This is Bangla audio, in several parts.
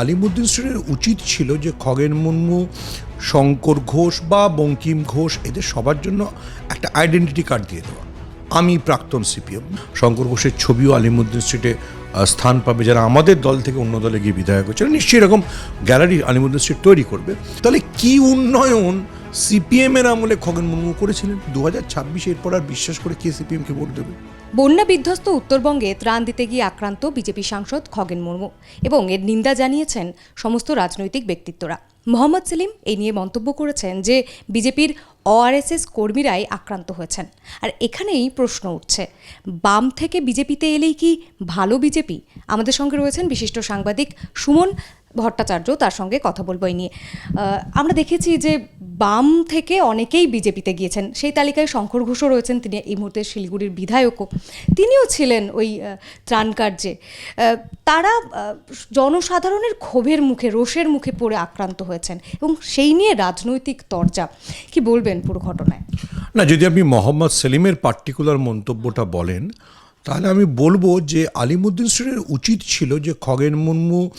আলিমুদ্দিন সেনের উচিত ছিল যে খগেন মুর্মু, শঙ্কর ঘোষ বা বঙ্কিম ঘোষ এদের সবার জন্য একটা আইডেন্টিটি কার্ড দিয়ে দেওয়া। আমি প্রাক্তন সিপিএম শঙ্কর ঘোষের ছবিও আলিমুদ্দিন স্ট্রিটে স্থান পাবে। যারা আমাদের দল থেকে অন্য দলে গিয়ে বিধায়ক হচ্ছে নিশ্চয়ই এরকম গ্যালারি আলিমুদ্দিন স্ট্রিট তৈরি করবে। তাহলে কি উন্নয়ন সিপিএমের আমলে খগেন মুর্মু করেছিলেন? দু হাজার ছাব্বিশে এরপর আর বিশ্বাস করে কে সিপিএমকে ভোট দেবে? বন্যা বিধ্বস্ত উত্তরবঙ্গে ত্রাণ দিতে গিয়ে আক্রান্ত বিজেপি সাংসদ খগেন মুর্মু এবং এর নিন্দা জানিয়েছেন সমস্ত রাজনৈতিক ব্যক্তিত্বরা। মোহাম্মদ সেলিম এই নিয়ে মন্তব্য করেছেন যে বিজেপির ওআরএসএস কর্মীরাই আক্রান্ত হয়েছেন। আর এখানেই প্রশ্ন উঠছে, বাম থেকে বিজেপিতে এলেই কি ভালো বিজেপি? আমাদের সঙ্গে রয়েছেন বিশিষ্ট সাংবাদিক সুমন ভট্টাচার্য তার সঙ্গে কথা বলব এই নিয়ে। আমরা দেখেছি যে বাম থেকে অনেকেই বিজেপিতে গিয়েছেন। সেই তালিকায় শঙ্কর ঘোষও রয়েছেন, তিনি এই মুহূর্তে শিলিগুড়ির বিধায়কও। তিনিও ছিলেন ওই ত্রাণ কার্যে। তারা জনসাধারণের ক্ষোভের মুখে, রোষের মুখে পড়ে আক্রান্ত হয়েছেন এবং সেই নিয়ে রাজনৈতিক তরজা। কি বলবেন পুরো ঘটনায়? না, যদি আপনি মোহাম্মদ সেলিমের পার্টিকুলার মন্তব্যটা বলেন তাহলে আমি বলব যে আলিমুদ্দিন সেনের উচিত ছিল যে খগেন মুর্মু,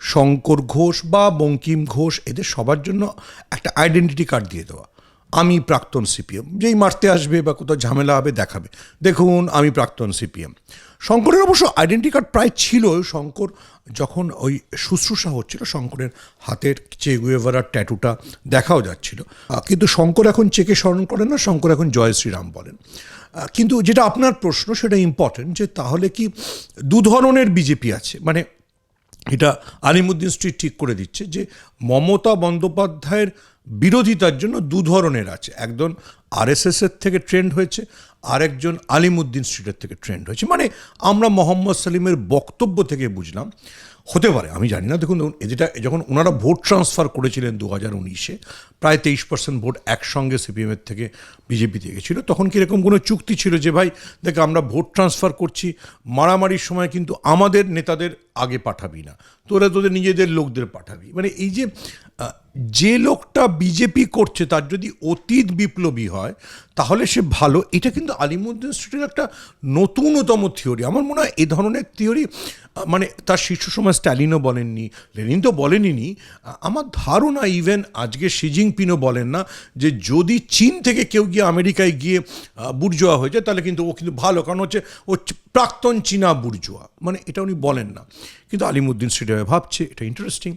শঙ্কর ঘোষ বা বঙ্কিম ঘোষ এদের সবার জন্য একটা আইডেন্টিটি কার্ড দিয়ে দেওয়া। আমি প্রাক্তন সিপিএম যেই মারতে আসবে বা কোথাও ঝামেলা হবে দেখাবে। দেখুন, আমি প্রাক্তন সিপিএম শঙ্করের অবশ্য আইডেন্টি কার্ড প্রায় ছিল। শঙ্কর যখন ওই শুশ্রূষা হচ্ছিল, শঙ্করের হাতের চে গুয়েভারার ট্যাটুটা দেখাও যাচ্ছিল। কিন্তু শঙ্কর এখন চেকে স্মরণ করেন না, শঙ্কর এখন জয় শ্রীরাম বলেন। কিন্তু যেটা আপনার প্রশ্ন, সেটা ইম্পর্টেন্ট যে তাহলে কি দু ধরনের বিজেপি আছে? মানে এটা আলিমুদ্দিন স্ট্রিট ঠিক করে দিচ্ছে যে মমতা বন্দ্যোপাধ্যায়ের বিরোধিতার জন্য দু ধরনের আছে। একজন আরএসএস এর থেকে ট্রেন্ড হয়েছে, আরেকজন আলিমুদ্দিন স্ট্রিটের থেকে ট্রেন্ড হয়েছে। মানে আমরা মোহাম্মদ সালিমের বক্তব্য থেকে বুঝলাম, হতে পারে, আমি জানি না, দেখুন যেটা যখন ওনারা ভোট ট্রান্সফার করেছিলেন দু হাজার উনিশে, প্রায় তেইশ পার্সেন্ট ভোট একসঙ্গে সিপিএমের থেকে বিজেপিতে গেছিল, তখন কি এরকম কোনো চুক্তি ছিল যে, ভাই, দেখ, আমরা ভোট ট্রান্সফার করছি, মারামারির সময় কিন্তু আমাদের নেতাদের আগে পাঠাবি না, তোরা তোদের নিজেদের লোকদের পাঠাবি। মানে এই যে যে লোকটা বিজেপি করছে, তার যদি অতীত বিপ্লবী হয়, তাহলে সে ভালো। এটা কিন্তু আলিমুদ্দিন স্ট্রিটের একটা নতুনতম থিওরি। আমার মনে হয় এ ধরনের থিওরি মানে তার শীর্ষ সময় স্ট্যালিনও বলেননি, লেনিন তো বলেনি আমার ধারণা ইভেন আজকে সিজিং পিনও বলেন না, যে যদি চীন থেকে কেউ গিয়ে আমেরিকায় গিয়ে বুর্জোয়া হয়ে যায়, তাহলে কিন্তু ও কিন্তু ভালো। কারণ হচ্ছে ও প্রাক্তন চীনা বুর্জুয়া। মানে এটা উনি বলেন না। কিন্তু আলিমুদ্দিন সেটাভাবে ভাবছে, এটা ইন্টারেস্টিং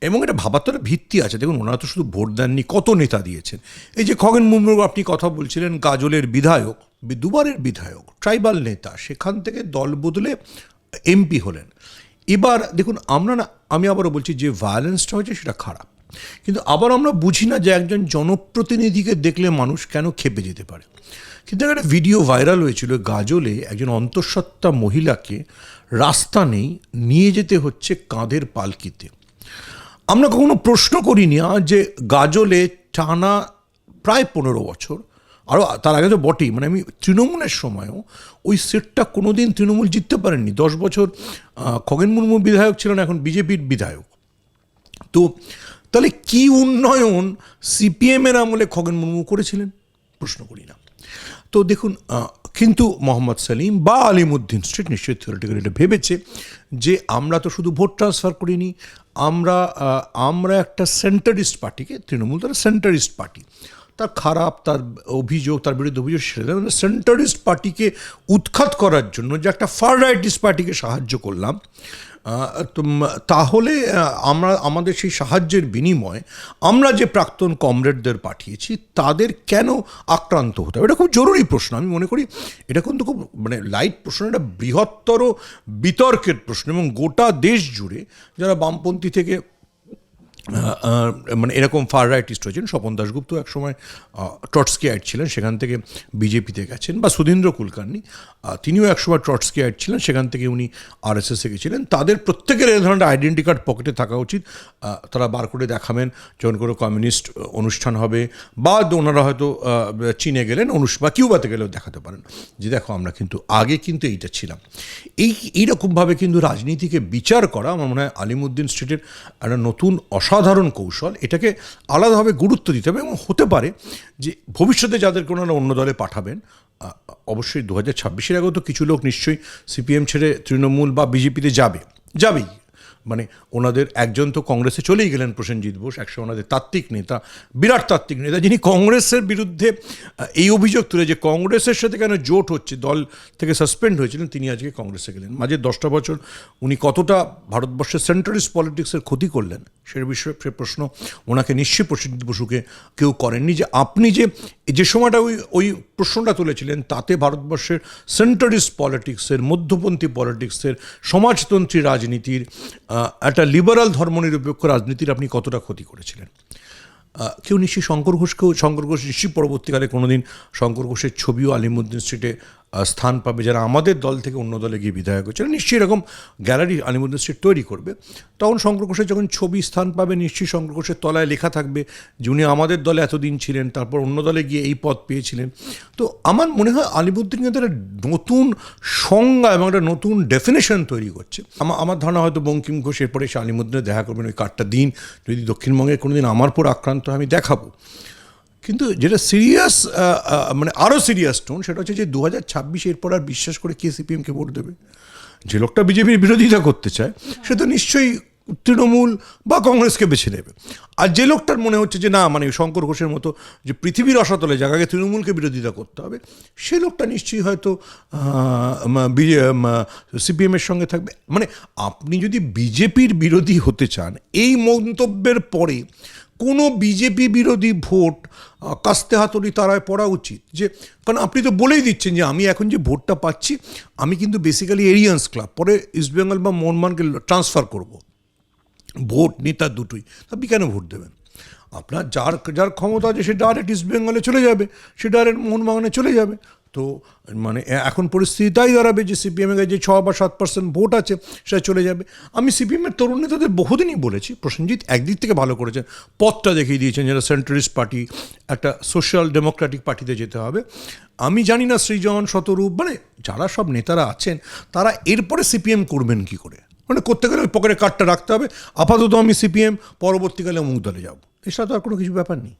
এবং এটা ভাবার তো ভিত্তি আছে। দেখুন, ওনারা তো শুধু ভোট দেননি, কত নেতা দিয়েছেন। এই যে খগেন মুর্মু আপনি কথা বলছিলেন গাজলের বিধায়ক, দুবারের বিধায়ক, ট্রাইবাল নেতা, সেখান থেকে দল বদলে এমপি হলেন। এবার দেখুন, আমরা না, আমি আবারও বলছি, যে ভায়োলেন্সটা হয়েছে সেটা খারাপ। কিন্তু আবার আমরা বুঝি না যে একজন জনপ্রতিনিধিকে দেখলে মানুষ কেন খেপে যেতে পারে। কিন্তু একটা ভিডিও ভাইরাল হয়েছিল গাজলে একজন অন্তঃসত্ত্বা মহিলাকে রাস্তা নেই নিয়ে যেতে হচ্ছে কাঁধের পালকিতে। আমরা কখনো প্রশ্ন করিনি আ, যে গাজলে টানা প্রায় পনেরো বছর আরও তার আগে তো বটেই মানে আমি তৃণমূলের সময়ও ওই সিটটা কোনো দিন তৃণমূল জিততে পারেননি। দশ বছর খগেন মুর্মু বিধায়ক ছিলেন এখন বিজেপির বিধায়ক। তো তাহলে কি উন্নয়ন সিপিএমের আমলে খগেন মুর্মু করেছিলেন? প্রশ্ন করি না। তো দেখুন কিন্তু মোহাম্মদ সালিম বা আলিমুদ্দিন স্ট্রিট নিশ্চয়ই থিওরিটিক্যাল এটা ভেবেছে যে আমরা তো শুধু ভোট ট্রান্সফার করিনি, আমরা আমরা একটা সেন্টারিস্ট পার্টিকে, তৃণমূল তারা সেন্টারিস্ট পার্টি, তার খারাপ, তার অভিযোগ, তার বিরুদ্ধে অভিযোগ, সেটা সেন্টারিস্ট পার্টিকে উৎখাত করার জন্য যে একটা ফার রাইটিস্ট পার্টিকে সাহায্য করলাম তাহলে আমরা, আমাদের সেই সাহায্যের বিনিময়ে আমরা যে প্রাক্তন কমরেডদের পাঠিয়েছি, তাদের কেন আক্রান্ত হতে হবে? এটা খুব জরুরি প্রশ্ন। আমি মনে করি এটা কিন্তু খুব মানে লাইট প্রশ্ন, এটা বৃহত্তর বিতর্কের প্রশ্ন এবং গোটা দেশ জুড়ে যারা বামপন্থী থেকে মানে এরকম ফার রাইটিস্ট হয়েছেন স্বপন দাশগুপ্ত একসময় ট্রটস্কিয়াইট ছিলেন, সেখান থেকে বিজেপিতে গেছেন। বা সুধীন্দ্র কুলকার্নি তিনিও একসময় ট্রটস্কিয়াইট ছিলেন, সেখান থেকে উনি আরএসএসে গেছিলেন। তাদের প্রত্যেকের এই ধরনের আইডেন্টি কার্ড পকেটে থাকা উচিত। তারা বার করে দেখাবেন যখন কোনো কমিউনিস্ট অনুষ্ঠান হবে বা ওনারা হয়তো চীনে গেলেন অনুষ বা কিউবাতে গেলেও দেখাতে পারেন। যে দেখো, আমরা কিন্তু আগে কিন্তু এইটা ছিলাম। এই, এইরকমভাবে কিন্তু রাজনীতিকে বিচার করা আমার মনে হয় আলিমুদ্দিন স্ট্রিটের একটা নতুন অসাধারণ কৌশল, এটাকে আলাদাভাবে গুরুত্ব দিতে হবে এবং হতে পারে যে ভবিষ্যতে যাদের কোনো না অন্য দলে পাঠাবেন অবশ্যই দু হাজার ছাব্বিশের আগেও তো কিছু লোক নিশ্চয়ই সিপিএম ছেড়ে তৃণমূল বা বিজেপিতে যাবে, যাবেই। মানে ওনাদের একজন তো কংগ্রেসে চলেই গেলেন প্রসেনজিৎ বোস একশো ওনাদের তাত্ত্বিক নেতা, বিরাট তাত্ত্বিক নেতা, যিনি কংগ্রেসের বিরুদ্ধে এই অভিযোগ তুলে যে কংগ্রেসের সাথে কেন জোট হচ্ছে, দল থেকে সাসপেন্ড হয়েছিলেন, তিনি আজকে কংগ্রেসে গেলেন। মাঝে দশটা বছর উনি কতটা ভারতবর্ষের সেন্ট্রালিস্ট পলিটিক্সের ক্ষতি করলেন, সে বিষয়ে সে প্রশ্ন ওনাকে নিশ্চয়ই প্রসেনজিৎ বসুকে কেউ করেননি যে আপনি যে যে সময়টা ওই ওই প্রশ্নটা তুলেছিলেন, তাতে ভারতবর্ষের সেন্ট্রালিস্ট পলিটিক্সের মধ্যপন্থী পলিটিক্সের সমাজতন্ত্রী রাজনীতির একটা লিবারাল ধর্মনিরপেক্ষ রাজনীতির আপনি কতটা ক্ষতি করেছিলেন? কেউ নিশ্চয়ই শঙ্কর ঘোষকেও, শঙ্কর ঘোষ নিশ্চয়ই পরবর্তীকালে কোনোদিন শঙ্কর ঘোষের ছবিও আলিমুদ্দিন স্ট্রিটে স্থান পাবে, যারা আমাদের দল থেকে অন্য দলে গিয়ে বিধায়ক হচ্ছে নিশ্চয়ই এরকম গ্যালারি আলিমুদ্দিন স্ট্রিট তৈরি করবে। তখন শঙ্কর ঘোষের যখন ছবি স্থান পাবে, নিশ্চয়ই শঙ্কর ঘোষের তলায় লেখা থাকবে যে উনি আমাদের দলে এতদিন ছিলেন, তারপর অন্য দলে গিয়ে এই পদ পেয়েছিলেন। তো আমার মনে হয় আলিমুদ্দিন কিন্তু একটা নতুন সংজ্ঞা এবং একটা নতুন ডেফিনেশন তৈরি করছে। আমার আমার ধারণা হয়তো বঙ্কিম ঘোষ এরপরে এসে আলিমুদ্দিনে দেখা করবেন, ওই কার্ডটা দিন, যদি দক্ষিণবঙ্গে কোনোদিন আমার পর আক্রান্ত হয়, আমি দেখাবো। কিন্তু যেটা সিরিয়াস মানে আরও সিরিয়াস টোন সেটা হচ্ছে যে দু হাজার ছাব্বিশে এরপর আর বিশ্বাস করে কে সিপিএমকে ভোট দেবে? যে লোকটা বিজেপির বিরোধিতা করতে চায়, সে তো নিশ্চয়ই তৃণমূল বা কংগ্রেসকে বেছে নেবে। আর যে লোকটার মনে হচ্ছে যে না মানে শঙ্কর ঘোষের মতো যে পৃথিবীর অসাতলে জায়গাকে তৃণমূলকে বিরোধিতা করতে হবে, সে লোকটা নিশ্চয়ই হয়তো সিপিএমের সঙ্গে থাকবে। মানে আপনি যদি বিজেপির বিরোধী হতে চান, এই মন্তব্যের পরে কোনো বিজেপি বিরোধী ভোট কাস্তে হাতুড়ি তারায় পড়া উচিত। যে, কারণ আপনি তো বলেই দিচ্ছেন যে, আমি এখন যে ভোটটা পাচ্ছি, আমি কিন্তু বেসিক্যালি এরিয়ান্স ক্লাব পরে ইস্টবেঙ্গল বা মোহনবানকে ট্রান্সফার করব। ভোট নেতা দুটোই আপনি কেন ভোট দেবেন? আপনার যার যার ক্ষমতা আছে, সে ডাইরেক্ট ইস্ট বেঙ্গলে চলে যাবে, সে ডাইরেক্ট মোহনবাগানে চলে যাবে। তো মানে এখন পরিস্থিতি তাই দাঁড়াবে যে সিপিএমের যে ছ বা সাত পার্সেন্ট ভোট আছে, সেটা চলে যাবে। আমি সিপিএমের তরুণ নেতাদের বহুদিনই বলেছি, প্রসেনজিৎ একদিক থেকে ভালো করেছেন, পথটা দেখিয়ে দিয়েছেন যারা সেন্ট্রালিস্ট পার্টি একটা সোশ্যাল ডেমোক্রেটিক পার্টিতে যেতে হবে। আমি জানি না সৃজন, শতরূপ মানে যারা সব নেতারা আছেন, তারা এরপরে সিপিএম করবেন কি করে? মানে করতে গেলে ওই পকেটে কার্ডটা রাখতে হবে। আপাতত আমি সিপিএম, পরবর্তীকালে অমুক দলে যাব। এছাড়া তো আর কোনো কিছু ব্যাপার নেই।